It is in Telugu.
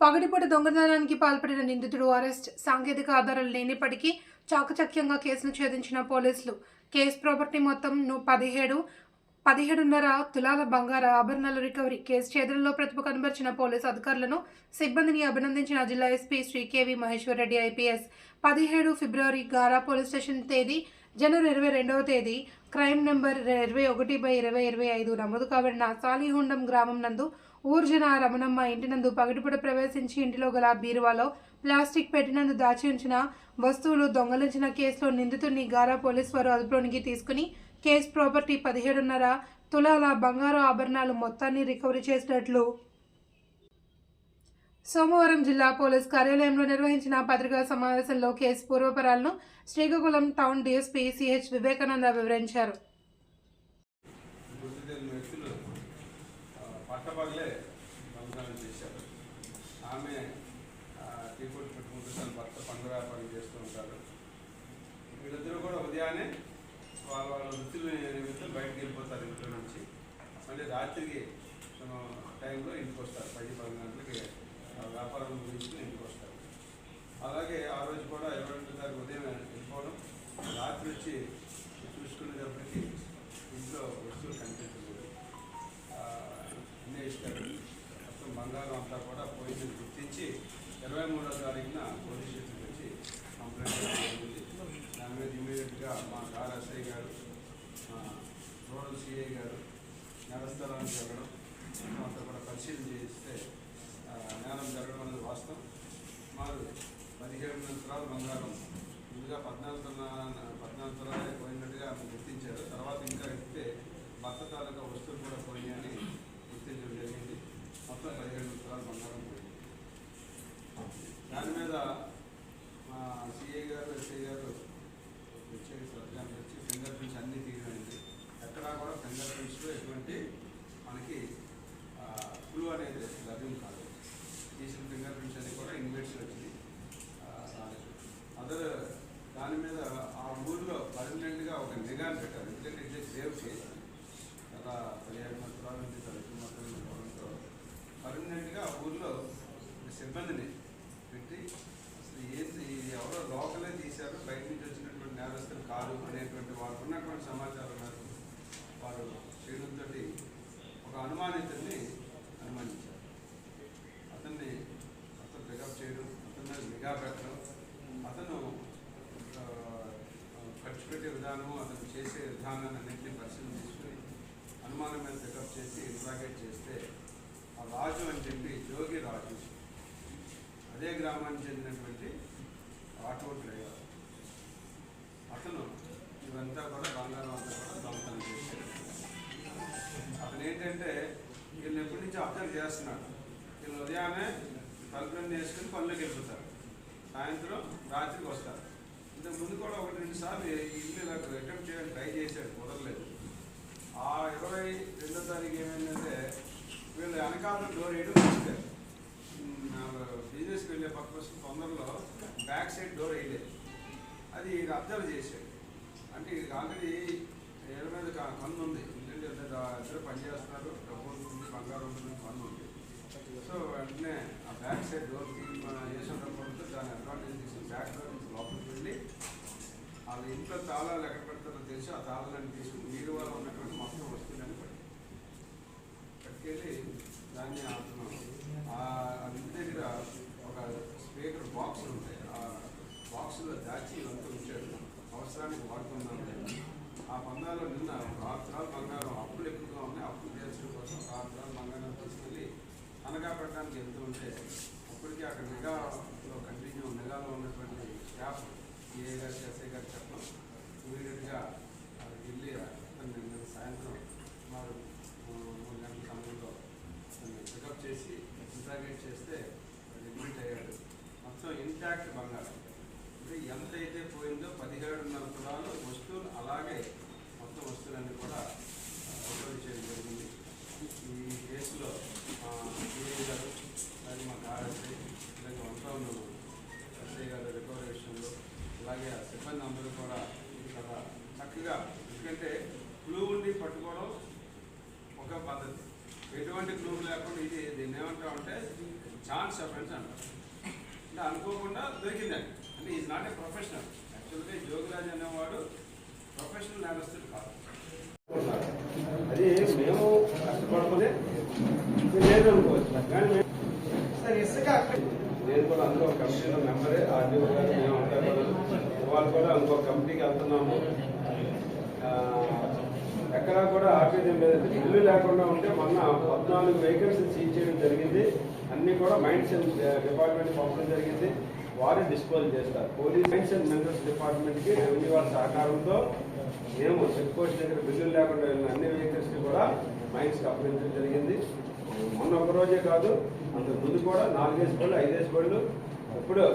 పగటిపూట దొంగతనానికి పాల్పడిన నిందితుడు అరెస్ట్ సాంకేతిక ఆధారాలు లేనిప్పటికీ చాకచక్యంగా కేసును ఛేదించిన పోలీసులు. కేసు ప్రాపర్టీ మొత్తం పదిహేడు పదిహేడున్నర తులాల బంగార ఆభరణాల రికవరీ. కేసు ఛేదనలో ప్రతిభ కనబరిచిన పోలీసు అధికారులను సిబ్బందిని అభినందించిన జిల్లా SP Shri K V Maheshwar Reddy IPS. పదిహేడు ఫిబ్రవరి గారా పోలీస్ స్టేషన్ తేదీ జనవరి ఇరవై రెండవ తేదీ క్రైమ్ నెంబర్ ఇరవై ఒకటి బై ఇరవై ఇరవై ఐదు నమోదు కాబడిన సాలిహుండం గ్రామం నందు ఊర్జన రమణమ్మ ఇంటి నందు పగటిపూట ప్రవేశించి ఇంటిలో గల బీరువాలో ప్లాస్టిక్ పెట్టినందు దాచి ఉంచిన వస్తువులు దొంగలించిన కేసులో నిందితుడిని గారా పోలీస్ వారు అదుపులోనికి తీసుకుని కేసు ప్రాపర్టీ పదిహేడున్నర తులాల బంగారు ఆభరణాలు మొత్తాన్ని రికవరీ చేసినట్లు. సోమవారం జిల్లా పోలీస్ కార్యాలయంలో నిర్వహించిన పత్రికా సమావేశంలో కేసు పూర్వపరాలను Srikakulam town DSP CH Vivekananda వివరించారు. ఆ, పట్టపగలే దొంగతనం చేశారు. ఆమె ఆ, టీ కొట్టు పెట్టుకుంటూ తన భర్త పండుగ వ్యాపారం చేస్తూ ఉంటారు. వీళ్ళిద్దరూ కూడా ఉదయాన్నే వాళ్ళ వాళ్ళ వృత్తులు నిమిత్తం బయటకు వెళ్ళిపోతారు ఇంట్లో నుంచి. మళ్ళీ రాత్రికి ఆ, టైంలో ఇంటికి వస్తారు. పది పది గంటలకి ఆ, వ్యాపారం గురించి ఇంటికి వస్తారు. అలాగే ఆ రోజు కూడా ఇరవై రెండు తారీఖు ఉదయం వెళ్ళిపోవడం రాత్రి వచ్చి చూసుకునేటప్పటికి ఇంట్లో వస్తువులు కనిపించలేదు అన్నీ మొత్తం బంగారం అంతా కూడా పోయిందని గుర్తించి ఇరవై మూడో తారీఖున పోలీస్ స్టేషన్కి వచ్చి కంప్లైంట్ జరిగింది. దాని మీద ఇమీడియట్గా మా కార్ ఎస్ఐ గారు మా రూరల్ సిఐ గారు నేరస్థలానికి వెళ్ళడం అంతా కూడా పరిశీలన చేస్తే నేరం జరగడం అనేది వాస్తవం. మారు పదిహేడు సంవత్సరాలు బంగారం. ముందుగా పద్నాలుగు తులాల పద్నాలుగు తరాలే పోయినట్టుగా గుర్తించారు. తర్వాత ఇంకా ఇస్తే భర్త తాలూకా వస్తువులు కూడా పోయినాయని గుర్తించడం జరిగింది మొత్తం పదిహేడు తులాలు బంగారం పోయింది దాని మీద మా సిఐ గారు ఎస్ఐ గారు ప్రత్యేక శ్రద్ధ వచ్చి ఫింగర్ ప్రింట్స్ అన్నీ తీయమైంది ఎక్కడా కూడా ఫింగర్ ప్రింట్స్లో ఎటువంటి మనకి క్లూ అనేది లభ్యం కాదు తీసిన ఫింగర్ ప్రింట్స్ అన్ని కూడా ఇన్వెట్స్ వచ్చింది ఆ, రాలేదు అదర్ దాని మీద ఆ ఊర్లో పర్మనెంట్గా ఒక నిఘాను పెట్టారు ఎందుకంటే ఇది సేవ్ కేసు గత పదిహేడు సంవత్సరాల నుంచి తరచు మొత్తం ఉండడంతో పర్మనెంట్గా ఆ ఊర్లో ఒక సిబ్బందిని పెట్టి అసలు ఏంటి ఇది ఎవరో లోకలే తీశారు బయట నుంచి వచ్చినటువంటి నేరస్తులు కాదు అనేటువంటి వారికి ఉన్నటువంటి సమాచారం మేరకు వారు చేయడంతో ఒక అనుమానితుడిని అనుమానించారు అతన్ని అతను పికప్ చేయడం అతని మీద నిఘా పెట్టడం అతను ఆ, ఖర్చు పెట్టే విధానం అతను చేసే విధానాలన్నింటినీ అన్నింటినీ పరిశీలన తీసుకుని అనుమానం మీద పికప్ చేసి ఇంట్రాగేట్ చేస్తే ఆ రాజు అని చెప్పి జోగి రాజు అదే గ్రామానికి చెందినటువంటి ఆటో డ్రైవర్. అతను ఇవంతా కూడా బంగారం అంతా కూడా దొంగతనం చేశాడు. అతను ఏంటంటే వీళ్ళని ఎప్పటి నుంచి అబ్జర్వ్ చేస్తున్నాడు. వీళ్ళు ఉదయాన్నే తలుపులన్నీ వేసుకుని పనులకు వెళ్ళిపోతారు సాయంత్రం రాత్రికి వస్తారు ఇంతకు ముందు కూడా ఒకటి రెండు సార్లు ఇల్లు ఇలా అటెంప్ట్ చేయడానికి ట్రై చేశాడు కుదరలేదు. ఆ ఇరవై రెండో తారీఖు ఏమైందంటే వీళ్ళు వెనకాల డోర్ వేయడం మర్చిపోయారు బిజినెస్కి వెళ్ళే పర్పస్ తొందరలో బ్యాక్ సైడ్ డోర్ వేయలేదు. అది ఈయన అబ్జర్వ్ చేశాడు. అంటే ఇది ఆల్రెడీ ఏళ్ళ మీద కన్ను ఉంది. ఎందుకంటే ఇద్దరు ఇద్దరు డబ్బు ఉంటుంది బంగారం ఉంటుంది కన్ను ఉంది. సో వెంటనే ఆ బ్యాక్ సైడ్ డోర్ తీసి మనం చేసినప్పుడు దాని అడ్వాంటేజ్ తీసుకుని బ్యాక్ డోర్ నుంచి లోపలికి వెళ్ళి వాళ్ళ ఇంట్లో తాళాలు ఎక్కడ పెడతారో తెలిసి ఆ తాళాలను తీసుకుని నీరు వల్ల ఉన్నటువంటి మొత్తం వస్తుందని పట్టి పట్టుకెళ్ళి దాన్ని అతను ఆ ఇంటి దగ్గర ఒక స్పీకర్ బాక్స్ ఉంటాయి. ఆ బాక్స్లో దాచి ఇవంతా ఉంచాడు అవసరానికి వాడుకున్నాను ఆ పందాలో నిన్న ఒక ఆరు బంగారం అప్పులు ఎక్కువగా ఉన్నాయి. అప్పులు తీర్చడం కోసం ఒక ఆరు బంగారం తీసుకెళ్ళి అనగా పెట్టడానికి వెళ్తూ ఉంటే అప్పటికి అక్కడ నిఘాలో కంటిన్యూ నిఘాలో ఉన్నటువంటి స్టాఫ్ ఏ గారు ఎస్ఐ గారు చెప్పడం ఇమీడియట్గా వెళ్ళి అతన్ని నిన్న సాయంత్రం సుమారు మూడు గంటల సమయంలో అతన్ని పికప్ చేసి ఇంట్రాగేట్ చేస్తే అడ్మిట్ అయ్యాడు మొత్తం ఇంటాక్ట్ బంగారం అంటే ఎంత అయితే పోయిందో పదిహేడున్నర తులాలు వస్తువులు అలాగే మొత్తం వస్తువులన్నీ కూడా రికవరీ చేయడం జరిగింది ఈ కేసులో మా సిఐ గారు అలాగే మా కార్యశ్రీ ఇలాగే వన్ టౌన్ ఎస్ఐ గారు రికవరీ విషయంలో అలాగే ఆ సిబ్బంది అందరూ కూడా చాలా చక్కగా ఎందుకంటే క్లూ ఉండి పట్టుకోవడం ఒక పద్ధతి. ఎటువంటి క్లూ లేకుండా ఇది దీన్ని ఏమంటామంటే ఛాన్స్ అఫెన్స్ అంటారు అంటే. అనుకోకుండా దొరికిందండి అంటే ఈజ్ నాట్ ఏ ప్రొఫెషనల్. యాక్చువల్గా జోగిరాజ్ అనేవాడు ప్రొఫెషనల్ నేరస్తుడు కాదు. అది మేము కష్టపడుతుంది లేదు అనుకోవచ్చు. కానీ మేము నేను కూడా అందులో కమిటీలో మెంబరే. ఆర్డీఓ గారు మేము అంతా కూడా వాళ్ళు కూడా ఇంకో కమిటీకి వెళ్తున్నాము. ఎక్కడా కూడా ఆపేది మీద ఇల్లు లేకుండా ఉంటే మొన్న పద్నాలుగు వెహికల్స్ సీజ్ చేయడం జరిగింది. అన్ని కూడా మైండ్స్ అండ్ డిపార్ట్మెంట్ పంపడం జరిగింది. వారే డిస్పోజ్ చేస్తారు. పోలీస్ మైండ్స్ అండ్ మినరల్స్ డిపార్ట్మెంట్కి రెవెన్యూ వారి సహకారంతో మేము చెక్ పోస్ట్ దగ్గర బిల్లులు లేకుండా వెళ్ళిన అన్ని వెహికల్స్కి కూడా మైండ్స్కి అప్పగించడం జరిగింది. మొన్న ఒక రోజే కాదు అంతకు ముందు కూడా నాలుగేసి బళ్ళు ఐదేసి బళ్ళు ఇప్పుడు